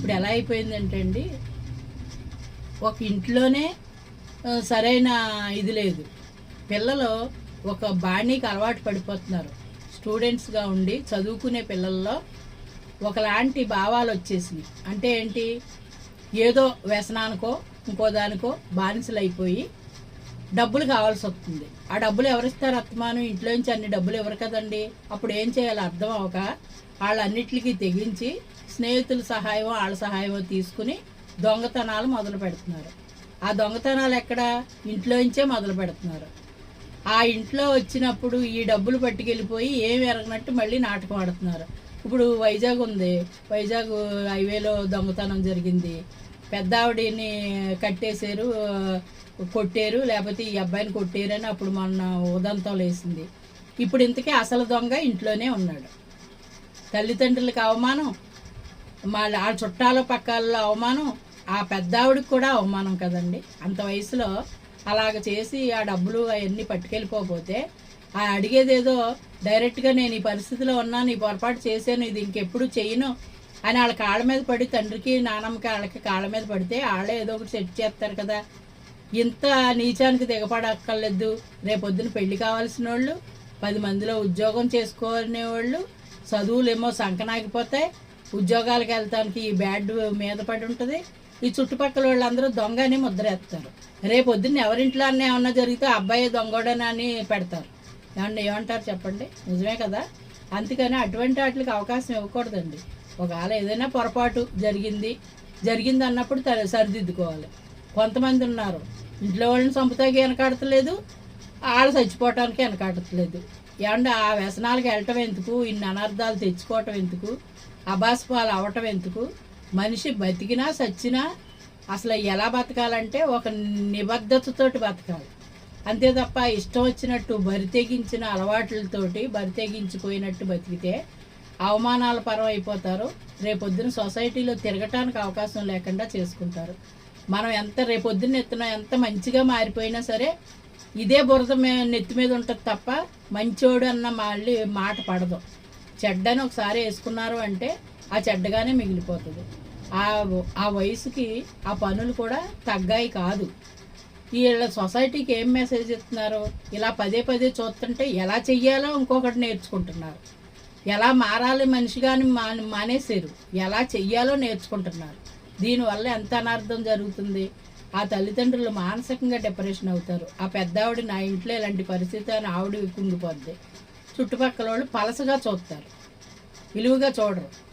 ఇప్పుడు ఎలా అయిపోయిందంటే అండి ఒక ఇంట్లోనే సరైన ఇది లేదు. పిల్లలు ఒక బాణీకి అలవాటు పడిపోతున్నారు. స్టూడెంట్స్గా ఉండి చదువుకునే పిల్లల్లో ఒకలాంటి భావాలు వచ్చేసినాయి. అంటే ఏంటి? ఏదో వ్యసనానికో ఇంకో దానికో బానిసలు అయిపోయి డబ్బులు కావాల్సి వస్తుంది. ఆ డబ్బులు ఎవరిస్తారు అత్తమానం? ఇంట్లో నుంచి అన్ని డబ్బులు ఎవరు కదండి? అప్పుడు ఏం చేయాలో అర్థం అవక వాళ్ళన్నిటికీ తెగించి స్నేహితుల సహాయం వాళ్ళ సహాయం తీసుకుని దొంగతనాలు మొదలు పెడుతున్నారు. ఆ దొంగతనాలు ఎక్కడ? ఇంట్లో నుంచే మొదలు పెడుతున్నారు. ఆ ఇంట్లో వచ్చినప్పుడు ఈ డబ్బులు పట్టుకెళ్ళిపోయి ఏమి ఎరగనట్టు మళ్ళీ నాటకం ఆడుతున్నారు. ఇప్పుడు వైజాగ్ ఉంది. వైజాగ్ హైవేలో దొంగతనం జరిగింది. పెద్ద ఆవిడని కట్టేశారు కొట్టారు లేకపోతే ఈ అబ్బాయిని కొట్టారు అని అప్పుడు మొన్న ఉదంతం లేసింది. ఇప్పుడు ఇంతకీ అసలు దొంగ ఇంట్లోనే ఉన్నాడు. తల్లిదండ్రులకు అవమానం? మా ఆ చుట్టాల పక్కల్లో అవమానం ఆ పెద్ద ఆవిడకి కూడా అవమానం కదండి. అంత వయసులో అలాగ చేసి ఆ డబ్బులు అవన్నీ పట్టుకెళ్ళిపోతే ఆ అడిగేదేదో డైరెక్ట్గా నేను ఈ పరిస్థితిలో ఉన్నాను ఈ పొరపాటు చేశాను ఇది ఇంకెప్పుడు చేయను అని వాళ్ళ కాళ్ళ మీద పడి తండ్రికి నానమ్మకి వాళ్ళకి కాళ్ళ మీద పడితే వాళ్ళే ఏదో ఒకటి సెట్ చేస్తారు కదా. ఇంత నీచానికి దిగపడక్కర్లేదు. రేపొద్దున పెళ్ళి కావాల్సిన వాళ్ళు పది మందిలో ఉద్యోగం చేసుకునే వాళ్ళు చదువులేమో సంకనాగిపోతాయి ఉద్యోగాలకు వెళ్తానికి ఈ బ్యాడ్ మీద పడి ఉంటుంది. ఈ చుట్టుపక్కల వాళ్ళందరూ దొంగ అని ముద్రేస్తారు రేపు పొద్దున్న ఎవరింట్లో అన్న ఏమన్నా జరిగితే ఆ అబ్బాయి దొంగోడని అని పెడతారు. ఏమన్నా ఏమంటారు చెప్పండి? నిజమే కదా? అందుకని అటువంటి వాటికి అవకాశం ఇవ్వకూడదండి. ఒకవేళ ఏదైనా పొరపాటు జరిగింది జరిగింది అన్నప్పుడు సరిదిద్దుకోవాలి. కొంతమంది ఉన్నారు. ఇంట్లో వాళ్ళని చంపుతాకి వెనకాడతలేదు. వాళ్ళు చచ్చిపోవటానికి వెనకాడట్లేదు ఏమంటే ఆ వ్యసనాలకు వెళ్ళటం ఎందుకు? ఇన్ని అనర్థాలు తెచ్చుకోవటం ఎందుకు? అబాస్పాలు అవటం ఎందుకు? మనిషి బతికినా సచ్చినా అసలు ఎలా బతకాలంటే ఒక నిబద్ధతతోటి బతకాలి. అంతే తప్ప ఇష్టం వచ్చినట్టు బరితెగించిన అలవాట్లతోటి బరితెగించిపోయినట్టు బతికితే అవమానాల పరం అయిపోతారు. రేపొద్దున సొసైటీలో తిరగటానికి అవకాశం లేకుండా చేసుకుంటారు. మనం ఎంత రేపొద్దున ఎత్తున ఎంత మంచిగా మారిపోయినా సరే ఇదే బురద మే నెత్తి మీద ఉంటుంది తప్ప మంచోడు అన్న మళ్ళీ మాట పడదు. చెడ్డని ఒకసారి వేసుకున్నారు అంటే ఆ చెడ్డగానే మిగిలిపోతుంది. ఆ ఆ వయసుకి ఆ పనులు కూడా తగ్గాయి కాదు. వీళ్ళ సొసైటీకి ఏం మెసేజ్ ఇస్తున్నారు? ఇలా పదే పదే చూస్తుంటే ఎలా చెయ్యాలో ఇంకొకటి నేర్చుకుంటున్నారు. ఎలా మారాలి మనిషిగాని మా మానేశారు. ఎలా చెయ్యాలో నేర్చుకుంటున్నారు. దీనివల్ల ఎంత అనర్థం జరుగుతుంది? ఆ తల్లిదండ్రులు మానసికంగా డిప్రెషన్ అవుతారు. ఆ పెద్ద ఆవిడ నా ఇంట్లో ఇలాంటి పరిస్థితి అని ఆవిడ కుంగిపోద్ది. చుట్టుపక్కల వాళ్ళు పలసగా చూస్తారు. విలువగా చూడరు.